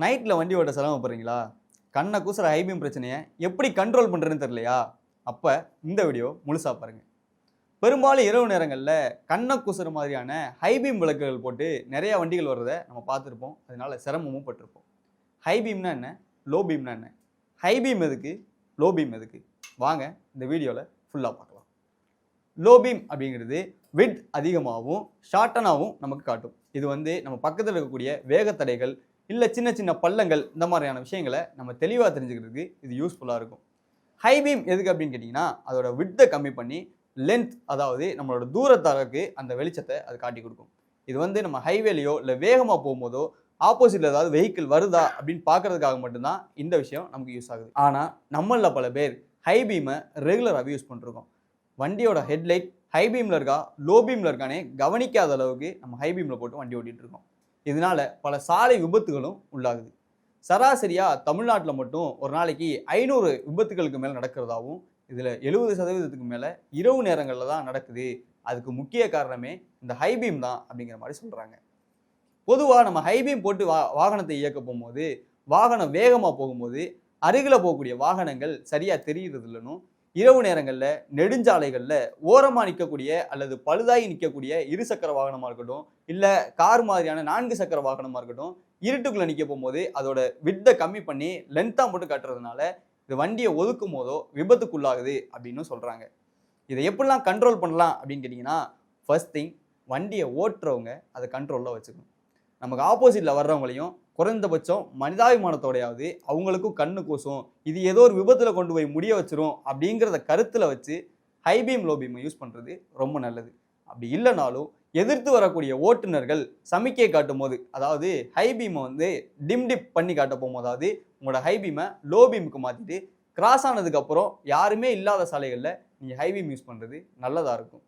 நைட்டில் வண்டி ஓட்ட சிரமப்படுறீங்களா? கண்ணை கூசுகிற ஹைபீம் பிரச்சனையை எப்படி கண்ட்ரோல் பண்ணுறதுன்னு தெரியலையா? அப்போ இந்த வீடியோ முழுசாக பாருங்கள் பெரும்பாலும் இரவு நேரங்களில் கண்ணை கூசுகிற மாதிரியான ஹைபீம் விளக்குகள் போட்டு நிறையா வண்டிகள் வர்றதை நம்ம பார்த்துருப்போம். அதனால் சிரமமும் பட்டிருப்போம். ஹைபீம்னா என்ன? லோ பீம்னா என்ன? ஹைபீம் எதுக்கு? லோ பீம் எதுக்கு? வாங்க இந்த வீடியோவில் ஃபுல்லாக பார்க்கலாம். லோ பீம் அப்படிங்கிறது விட் அதிகமாகவும் ஷார்ட்டனாகவும் நமக்கு காட்டும். இது வந்து நம்ம பக்கத்தில் இருக்கக்கூடிய வேகத்தடைகள் இல்லை சின்ன சின்ன பள்ளங்கள் இந்த மாதிரியான விஷயங்களை நம்ம தெளிவாக தெரிஞ்சுக்கிறதுக்கு இது யூஸ்ஃபுல்லாக இருக்கும். ஹை பீம் எதுக்கு அப்படின்னு கேட்டிங்கன்னா அதோட விட்டை கம்மி பண்ணி லென்த் அதாவது நம்மளோட தூரத்தளவுக்கு அந்த வெளிச்சத்தை அது காட்டி கொடுக்கும். இது வந்து நம்ம ஹைவேலையோ இல்லை வேகமாக போகும்போதோ ஆப்போசிட்டில் ஏதாவது வெஹிக்கிள் வருதா அப்படின்னு பார்க்கறதுக்காக மட்டும்தான் இந்த விஷயம் நமக்கு யூஸ் ஆகுது. ஆனால் நம்மளில் பல பேர் ஹை பீமை ரெகுலராகவே யூஸ் பண்ணிருக்கோம். வண்டியோட ஹெட்லைட் ஹை பீமில் இருக்கா லோ பீமில் இருக்கானே கவனிக்காத அளவுக்கு நம்ம ஹை பீமில் போட்டு வண்டி ஓட்டிகிட்டு இருக்கோம். இதனால் பல சாலை விபத்துகளும் உள்ளாகுது. சராசரியாக தமிழ்நாட்டில் மட்டும் ஒரு நாளைக்கு ஐநூறு விபத்துகளுக்கு மேலே நடக்கிறதாவும் இதில் எழுபது சதவீதத்துக்கு மேலே இரவு நேரங்களில் தான் நடக்குது. அதுக்கு முக்கிய காரணமே இந்த ஹைபீம் தான் அப்படிங்கிற மாதிரி சொல்கிறாங்க பொதுவாக நம்ம ஹைபீம் போட்டு வா வாகனத்தை இயக்க போகும்போது வாகனம் வேகமாக போகும்போது அருகில் போகக்கூடிய வாகனங்கள் சரியாக தெரிகிறது இல்லைனும் இரவு நேரங்களில் நெடுஞ்சாலைகளில் ஓரமாக நிற்கக்கூடிய அல்லது பழுதாகி நிற்கக்கூடிய இருசக்கர வாகனமாக இருக்கட்டும் இல்லை கார் மாதிரியான நான்கு சக்கர வாகனமாக இருக்கட்டும் இருட்டுக்குள்ளே நிற்க போகும்போது அதோட வித்தை கம்மி பண்ணி லென்த்தாக போட்டு கட்டுறதுனால இது வண்டியை ஒதுக்கும் போதோ விபத்துக்குள்ளாகுது அப்படின்னு சொல்கிறாங்க இதை எப்படிலாம் கண்ட்ரோல் பண்ணலாம் அப்படின்னு கேட்டிங்கன்னா ஃபர்ஸ்ட் திங் வண்டியை ஓட்டுறவங்க அதை கண்ட்ரோலில் வச்சுக்கணும். நமக்கு ஆப்போசிட்டில் வர்றவங்களையும் குறைந்தபட்சம் மனிதாபிமானத்தோடையாவது அவங்களுக்கும் கண்ணு கூசும். இது ஏதோ ஒரு விபத்தில் கொண்டு போய் முடிய வச்சிரும் அப்படிங்கிறத கருத்தில் வச்சு ஹைபீம் லோபீமை யூஸ் பண்ணுறது ரொம்ப நல்லது. அப்படி இல்லைனாலும் எதிர்த்து வரக்கூடிய ஓட்டுநர்கள் சமிக்கை காட்டும் போது அதாவது ஹைபீமை வந்து டிம் டிப் பண்ணி காட்ட போகும்போது அதாவது உங்களோட ஹைபீமை லோ பீமுக்கு மாற்றிட்டு கிராஸ் ஆனதுக்கப்புறம் யாருமே இல்லாத சாலைகளில் நீங்கள் ஹைபீம் யூஸ் பண்ணுறது நல்லதாக இருக்கும்.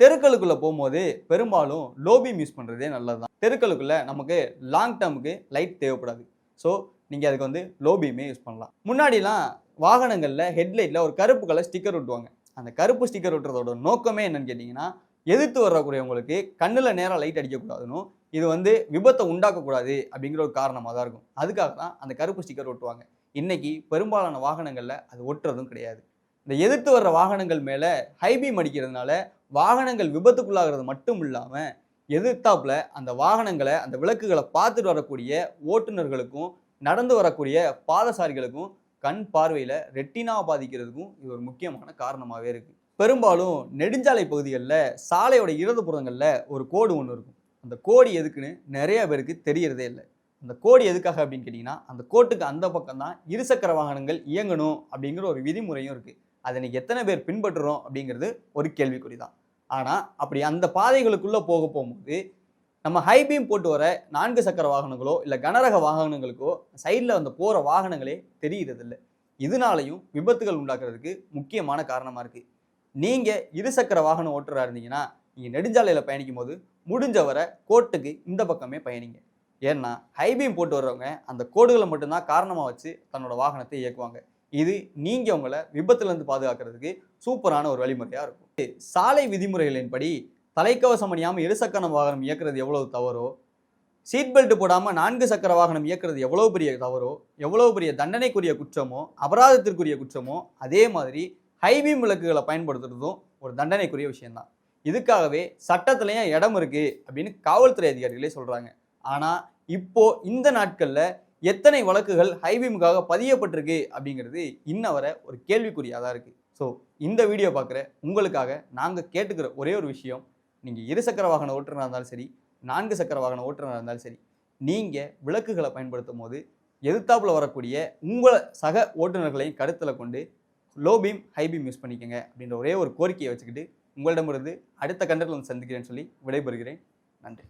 தெருக்களுக்குள்ளே போகும்போது பெரும்பாலும் லோ பீம் யூஸ் பண்ணுறதே நல்லது தான் தெருக்களுக்குள்ளே நமக்கு லாங் டேர்முக்கு லைட் தேவைப்படாது. ஸோ நீங்கள் அதுக்கு வந்து லோ பீமே யூஸ் பண்ணலாம். முன்னாடிலாம் வாகனங்களில் ஹெட்லைட்டில் ஒரு கருப்பு கலர் ஸ்டிக்கர் ஒட்டுவாங்க. அந்த கருப்பு ஸ்டிக்கர் ஒட்டுறதோட நோக்கமே என்னன்னு கேட்டிங்கன்னா எதிர்த்து வரக்கூடியவங்களுக்கு கண்ணில் நேராக லைட் அடிக்கக்கூடாதுன்னு இது வந்து விபத்தை உண்டாக்கக்கூடாது அப்படிங்கிற ஒரு காரணமாக தான் இருக்கும். அதுக்காக தான் அந்த கருப்பு ஸ்டிக்கர் ஒட்டுவாங்க. இன்றைக்கி பெரும்பாலான வாகனங்களில் அது ஒட்டுறதும் கிடையாது. இந்த எதிர்த்து வர்ற வாகனங்கள் மேலே ஹைபீம் அடிக்கிறதுனால வாகனங்கள் விபத்துக்குள்ளாகிறது மட்டும் இல்லாமல் எதிர்த்தாப்புல அந்த வாகனங்களை அந்த விளக்குகளை பார்த்துட்டு வரக்கூடிய ஓட்டுநர்களுக்கும் நடந்து வரக்கூடிய பாதசாரிகளுக்கும் கண் பார்வையில் ரெட்டினா பாதிக்கிறதுக்கும் இது ஒரு முக்கியமான காரணமாகவே இருக்குது பெரும்பாலும் நெடுஞ்சாலை பகுதிகளில் சாலையோட இடது புறங்களில் ஒரு கோடு ஒன்று இருக்கும். அந்த கோடு எதுக்குன்னு நிறைய பேருக்கு தெரியறதே இல்லை. அந்த கோடு எதுக்காக அப்படின்னு கேட்டிங்கன்னா அந்த கோட்டுக்கு அந்த பக்கம் தான் இருசக்கர வாகனங்கள் இயங்கணும் அப்படிங்கிற ஒரு விதிமுறையும் இருக்குது அதை எத்தனை பேர் பின்பற்றுறோம் அப்படிங்கிறது ஒரு கேள்விக்குறி தான் ஆனால் அப்படி அந்த பாதைகளுக்குள்ளே போக போகும்போது நம்ம ஹைபீம் போட்டு வர நான்கு சக்கர வாகனங்களோ இல்லை கனரக வாகனங்களுக்கோ சைடில் வந்து போகிற வாகனங்களே தெரிகிறதில்ல இதனாலையும் விபத்துகள் உண்டாக்குறதுக்கு முக்கியமான காரணமாக இருக்குது நீங்கள் இருசக்கர வாகனம் ஓட்டுறா இருந்தீங்கன்னா நீங்கள் நெடுஞ்சாலையில் பயணிக்கும் போது முடிஞ்ச வரை கோட்டுக்கு இந்த பக்கமே பயணிங்க. ஏன்னா ஹைபீம் போட்டு வர்றவங்க அந்த கோடுகளை மட்டும்தான் காரணமாக வச்சு தன்னோட வாகனத்தை இயக்குவாங்க. இது நீங்கள் உங்களை விபத்துலேருந்து பாதுகாக்கிறதுக்கு சூப்பரான ஒரு வழிமுறையாக இருக்கும். சாலை விதிமுறைகளின்படி தலைக்கவசம் அணியாமல் இருசக்கர வாகனம் இயக்குறது எவ்வளவு தவறோ சீட் பெல்ட் போடாமல் நான்கு சக்கர வாகனம் இயக்குறது எவ்வளோ பெரிய தவறோ எவ்வளோ பெரிய தண்டனைக்குரிய குற்றமோ அபராதத்திற்குரிய குற்றமோ அதே மாதிரி ஹைபீம் விளக்குகளை பயன்படுத்துறதும் ஒரு தண்டனைக்குரிய விஷயந்தான் இதுக்காகவே சட்டத்திலையும் இடம் இருக்குது அப்படின்னு காவல்துறை அதிகாரிகளே சொல்கிறாங்க ஆனால் இப்போ இந்த நாட்களில் எத்தனை வழக்குகள் ஹைபீமுக்காக பதியப்பட்டிருக்கு அப்படிங்கிறது இன்ன வர ஒரு கேள்விக்குறியாக தான் இருக்குது ஸோ இந்த வீடியோ பார்க்குற உங்களுக்காக நாங்கள் கேட்டுக்கிற ஒரே ஒரு விஷயம் நீங்கள் இருசக்கர வாகன ஓட்டுநராக இருந்தாலும் சரி நான்கு சக்கர வாகன ஓட்டுநராக இருந்தாலும் சரி நீங்கள் விளக்குகளை பயன்படுத்தும் போது எதிர்த்தாப்பில் வரக்கூடிய உங்களை சக ஓட்டுநர்களையும் கருத்தில் கொண்டு low beam high beam use பண்ணிக்கோங்க அப்படின்ற ஒரே ஒரு கோரிக்கையை வச்சுக்கிட்டு உங்களிடமிருந்து அடுத்த கண்டத்தில் வந்து சந்திக்கிறேன்னு சொல்லி விடைபெறுகிறேன். நன்றி.